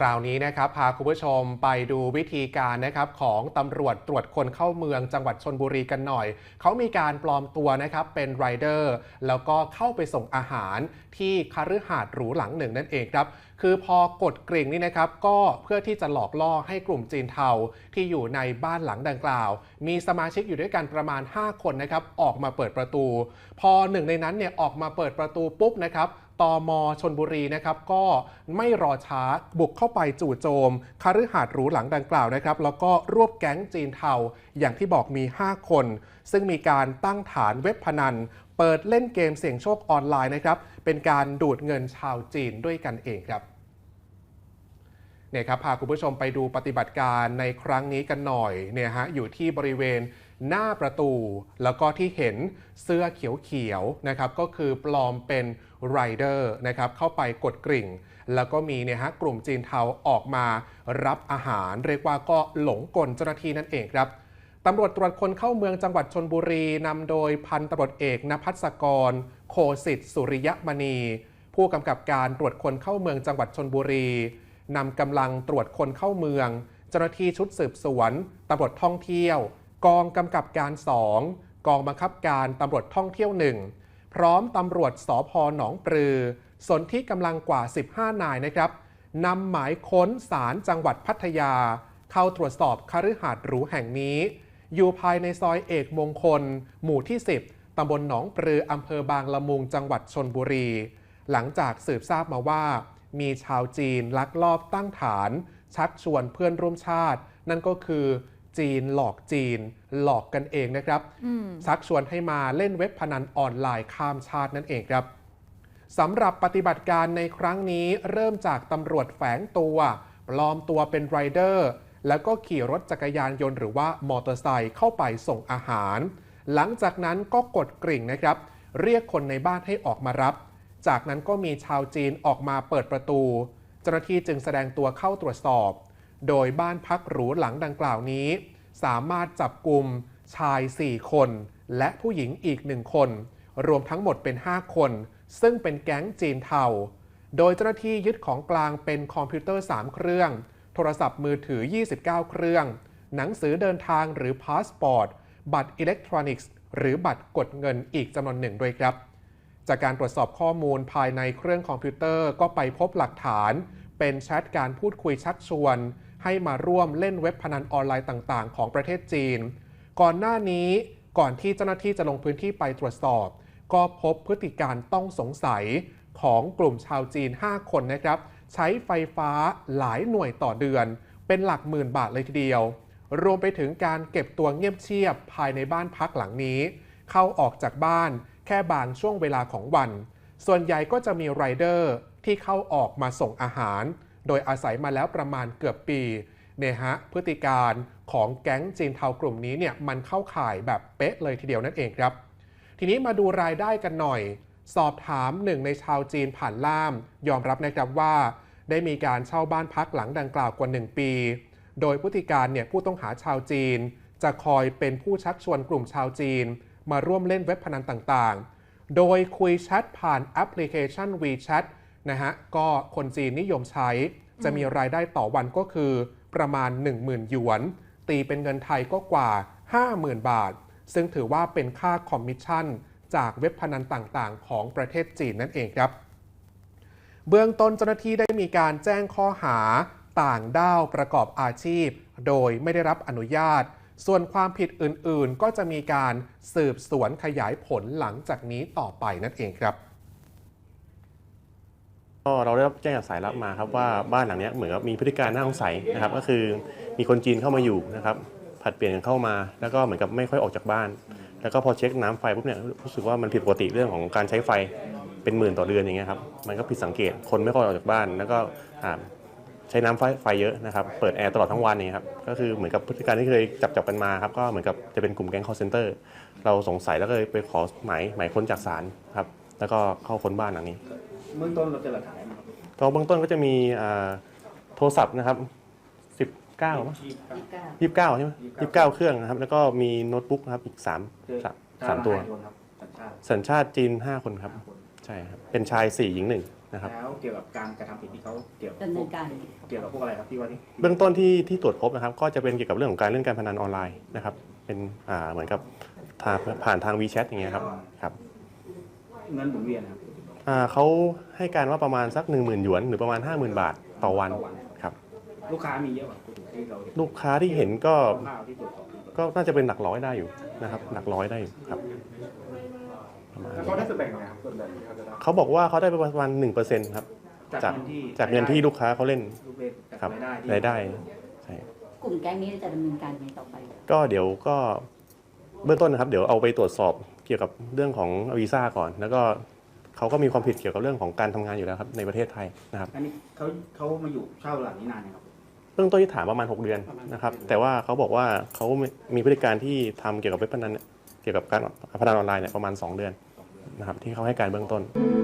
คราวนี้นะครับพาคุณผู้ชมไปดูวิธีการนะครับของตำรวจตรวจคนเข้าเมืองจังหวัดชนบุรีกันหน่อย เขามีการปลอมตัวนะครับเป็นไรเดอร์แล้วก็เข้าไปส่งอาหารที่คฤหาสน์หรูหลังหนึ่งนั่นเองครับคือพอกดกริ่งนี่นะครับก็เพื่อที่จะหลอกล่อให้กลุ่มจีนเทาที่อยู่ในบ้านหลังดังกล่าว มีสมาชิกอยู่ด้วยกันประมาณ 5 คนนะครับออกมาเปิดประตู พอหนึ่งในนั้นเนี่ยออกมาเปิดประตูปุ๊บนะครับ ตมชนบุรีนะครับก็ไม่รอช้าบุกเข้าไปจู่โจมคฤหาสน์หรูหลังดังกล่าวนะครับแล้วก็รวบแก๊งจีนเทาอย่างที่บอกมี 5 คน ซึ่งมีการตั้งฐานเว็บพนัน เปิดเล่นเกมเสี่ยงโชคออนไลน์นะครับเป็นการดูดเงินชาวจีนด้วยกันเองครับ เนี่ยครับพาคุณผู้ชมไปดูปฏิบัติการในครั้งนี้กันหน่อยเนี่ยฮะอยู่ที่บริเวณหน้าประตู แล้วก็ที่เห็นเสื้อเขียวๆนะครับก็คือปลอมเป็นไรเดอร์นะครับเข้าไปกดกริ่ง แล้วก็มีเนี่ยฮะกลุ่มจีนเทาออกมารับอาหาร เรียกว่าก็หลงกลเจ้าหน้าที่นั่นเองครับตำรวจตรวจคนเข้าเมืองจังหวัดชนบุรีนำโดยพันตำรวจเอกนภัสกร โคสิทธิ์สุริยมณี ผู้กำกับการตรวจคนเข้าเมืองจังหวัดชนบุรี นำกำลังตรวจคนเข้าเมือง เจ้าหน้าที่ชุดสืบสวนตำรวจท่องเที่ยว กองกำกับการ 2 กองบังคับการตำรวจท่องเที่ยว 1 พร้อมตำรวจสพหนองปลือสนที่กำลังกว่า 15 นายนะครับนำหมายค้นศาลจังหวัดพัทยา เข้าตรวจสอบคฤหาสน์หรูแห่งนี้ อยู่ภายในซอยเอกมงคล หมู่ที่ 10ตำบลหนองปลืออำเภอบางละมุงจังหวัดชนบุรี หลังจากสืบทราบมาว่า มีชาวจีนลักลอบตั้งฐาน ชักชวนเพื่อนร่วมชาติ นั่นก็คือจีนหลอกจีน หลอกกันเองนะครับ ชักชวนให้มาเล่นเว็บพนันออนไลน์ข้ามชาตินั่นเองครับสำหรับปฏิบัติการในครั้งนี้เริ่มจากตำรวจแฝงตัว ปลอมตัวเป็นไรเดอร์ แล้วก็ขี่รถจักรยานยนต์หรือว่ามอเตอร์ไซค์เข้าไปส่งอาหาร หลังจากนั้นก็กดกริ่งนะครับ เรียกคนในบ้านให้ออกมารับ จากนั้นก็มีชาวจีนออกมาเปิดประตู เจ้าหน้าที่จึงแสดงตัวเข้าตรวจสอบ โดยบ้านพักหรูหลังดังกล่าวนี้ สามารถจับกลุ่มชาย 4 คน และผู้หญิงอีก1คน รวมทั้งหมดเป็น 5 คน ซึ่งเป็นแก๊งจีนเทา โดยเจ้าหน้าที่ยึดของกลางเป็นคอมพิวเตอร์ 3 เครื่อง โทรศัพท์มือถือ 29 เครื่อง หนังสือเดินทางหรือพาสปอร์ต บัตรอิเล็กทรอนิกส์ หรือบัตรกดเงินอีกจำนวนหนึ่งด้วยครับ จากการตรวจสอบข้อมูลภายในเครื่องคอมพิวเตอร์ก็ไปพบหลักฐาน เป็นแชทการพูดคุยชักชวน ให้มาร่วมเล่นเว็บพนันออนไลน์ต่างๆ ของประเทศจีน ก่อนหน้านี้ก่อนที่เจ้าหน้าที่จะลงพื้นที่ไปตรวจสอบ ก็พบพฤติการต้องสงสัยของกลุ่มชาวจีน 5 คนนะครับ ใช้ไฟฟ้าหลายหน่วยต่อเดือน เป็นหลักหมื่นบาทเลยทีเดียว รวมไปถึงการเก็บตัวเงียบเชียบภายในบ้านพักหลังนี้ เข้าออกจากบ้าน แค่บางช่วงเวลาของวัน ส่วนใหญ่ก็จะมีไรเดอร์ที่เข้าออกมาส่งอาหาร โดยอาศัยมาแล้วประมาณเกือบปีเนี่ยฮะพฤติการของแก๊งจีนเทากลุ่มนี้เนี่ยมันเข้าข่ายแบบเป๊ะเลยทีเดียวนั่นเองครับ ทีนี้มาดูรายได้กันหน่อย สอบถามหนึ่งในชาวจีนผ่านล่าม ยอมรับนะครับว่า ได้มีการเช่าบ้านพักหลังดังกล่าวกว่า 1 ปี โดยพฤติการเนี่ยผู้ต้องหาชาวจีน จะคอยเป็นผู้ชักชวนกลุ่มชาวจีน มาร่วมเล่นเว็บพนันต่างๆ โดยคุยแชทผ่านแอปพลิเคชัน WeChat นะฮะ ก็คนจีนนิยมใช้ จะมีรายได้ต่อวันก็คือประมาณ 10,000 หยวน ตีเป็นเงินไทยก็กว่า 50,000 บาท ซึ่งถือว่าเป็นค่าคอมมิชชั่น จากเว็บพนันต่างๆ ของประเทศจีนนั่นเองครับ เบื้องต้นเจ้าหน้าที่ได้มีการแจ้งข้อหาต่างด้าวประกอบอาชีพ โดยไม่ได้รับอนุญาต ส่วนความผิดอื่นๆ ก็จะมีการสืบสวนขยายผลหลังจากนี้ต่อไปนั่นเองครับก็เราได้รับแจ้งจากสายลับมาครับว่าบ้านหลังนี้เหมือนกับมีพฤติการน่าสงสัยนะครับ ก็คือมีคนจีนเข้ามาอยู่นะครับผัดเปลี่ยนกันเข้ามาแล้วก็เหมือนกับไม่ค่อยออกจากบ้าน แล้วก็พอเช็คน้ำไฟปุ๊บเนี่ยรู้สึกว่ามันผิดปกติเรื่องของการใช้ไฟเป็นหมื่นต่อเดือนอย่างเงี้ยครับมันก็ผิดสังเกตคนไม่ค่อยออกจากบ้านแล้วก็อ่า ใช้น้ำไฟไฟเยอะนะครับ เปิดแอร์ตลอดทั้งวันเนี่ยครับ ก็คือเหมือนกับพฤติการที่เคยจับจับกันมาครับ ก็เหมือนกับจะเป็นกลุ่มแก๊ง call center เราสงสัยแล้วก็เลยไปขอหมายหมายค้นจากศาลครับ แล้วก็เข้าค้นบ้านหลังนี้ เบื้องต้นเราเจอหลักฐานอะไรบ้างครับก็เบื้องต้นก็จะมีอ่าโทรศัพท์นะครับ 19มั้ยที่ครับ29 ใช่ไหม29 เครื่องนะครับ แล้วก็มีโน้ตบุ๊กนะครับอีก 3 เจอสามสามตัวห้คนครับสัญชาติสัญชาติจีน 5 คนครับ ห้าคน ใช่ครับ เป็นชาย 4 หญิง 1 นะครับ แล้วเกี่ยวกับการกระทำผิดที่เขาเกี่ยวกับดำเนินการ เกี่ยวกับพวกอะไรครับที่ว่าที่เบื้องต้นที่ที่ตรวจพบนะครับ ก็จะเป็นเกี่ยวกับเรื่องของการเล่นการพนันออนไลน์นะครับ เป็นอ่าเหมือนกับทางผ่านทาง WeChat อย่างเงี้ยครับครับเงินหมุนเวียนนะครับอ่าเขาให้การว่าประมาณสัก 1 0,000หยวนหรือประมาณ 50,000 บาทต่อวัน ต่อวันครับ ลูกค้ามีเยอะกว่าที่เราเห็นลูกค้าที่เห็นก็ข้าวที่ตรวจสอบ ก็น่าจะเป็นหลักร้อยได้อยู่นะครับ หลักร้อยได้อยู่ครับประมาณแล้วเขาได้ส่วนแบ่งไหมครับส่วนแบ่งที่เขาจะได้เขาบอกว่าเขาได้ประมาณ1%ครับ จากเงินที่จากเงินที่ลูกค้าเขาเล่นลูกเล่นจากครับรายได้ที่รายได้ใช่กลุ่มแก๊งนี้จะดำเนินการยังไงต่อไปก็เดี๋ยวก็เบื้องต้นนะครับ เดี๋ยวเอาไปตรวจสอบเกี่ยวกับเรื่องของวีซ่าก่อน แล้วก็เขาก็มีความผิดเกี่ยวกับเรื่องของการทำงานอยู่แล้วครับในประเทศไทยนะครับ อันนี้เขาเขามาอยู่เช่าหลังนี้นานยังครับ เบื้องต้นที่ถามประมาณ 6 เดือนนะครับ แต่ว่าเขาบอกว่าเขามีพฤติการที่ทำเกี่ยวกับเว็บพนันเนี่ยเกี่ยวกับการพนันออนไลน์เนี่ยประมาณ 2 เดือนนะครับที่เขาให้การเบื้องต้นค